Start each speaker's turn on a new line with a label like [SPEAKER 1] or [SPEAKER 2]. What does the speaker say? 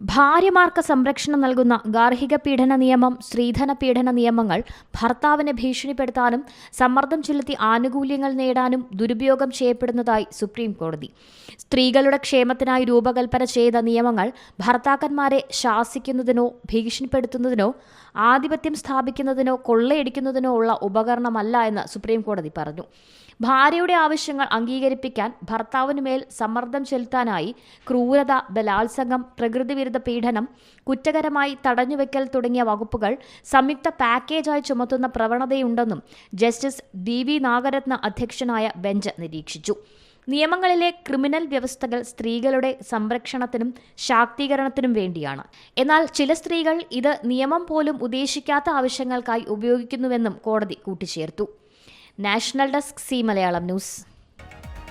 [SPEAKER 1] ഭാര്യമാർക്ക് സംരക്ഷണം നൽകുന്ന ഗാർഹിക പീഡന നിയമം സ്ത്രീധന പീഡന നിയമങ്ങൾ ഭർത്താവിനെ ഭീഷണിപ്പെടുത്താനും സമ്മർദ്ദം ചെലുത്തി ആനുകൂല്യങ്ങൾ നേടാനും ദുരുപയോഗം ചെയ്യപ്പെടുന്നതായി സുപ്രീം കോടതി. സ്ത്രീകളുടെ ക്ഷേമത്തിനായി രൂപകൽപ്പന ചെയ്ത നിയമങ്ങൾ ഭർത്താക്കന്മാരെ ശാസിക്കുന്നതിനോ ഭീഷണിപ്പെടുത്തുന്നതിനോ ആധിപത്യം സ്ഥാപിക്കുന്നതിനോ കൊള്ളയടിക്കുന്നതിനോ ഉള്ള ഉപകരണമല്ല എന്ന് സുപ്രീം കോടതി പറഞ്ഞു. ഭാര്യയുടെ ആവശ്യങ്ങൾ അംഗീകരിപ്പിക്കാൻ ഭർത്താവിനുമേൽ സമ്മർദ്ദം ചെലുത്താനായി ക്രൂരത ബലാത്സംഗം പ്രകൃതിവിരുദ്ധ പീഡനം കുറ്റകരമായി തടഞ്ഞുവെക്കൽ തുടങ്ങിയ വകുപ്പുകൾ സംയുക്ത പാക്കേജായി ചുമത്തുന്ന പ്രവണതയുണ്ടെന്നും ജസ്റ്റിസ് ഡി വി നാഗരത്ന അധ്യക്ഷനായ ബെഞ്ച് നിരീക്ഷിച്ചു. നിയമങ്ങളിലെ ക്രിമിനൽ വ്യവസ്ഥകൾ സ്ത്രീകളുടെ സംരക്ഷണത്തിനും ശാക്തീകരണത്തിനും വേണ്ടിയാണ്. എന്നാൽ ചില സ്ത്രീകൾ ഇത് നിയമം പോലും ഉദ്ദേശിക്കാത്ത ആവശ്യങ്ങൾക്കായി ഉപയോഗിക്കുന്നുവെന്നും കോടതി കൂട്ടിച്ചേർത്തു. National desk C Malayalam news.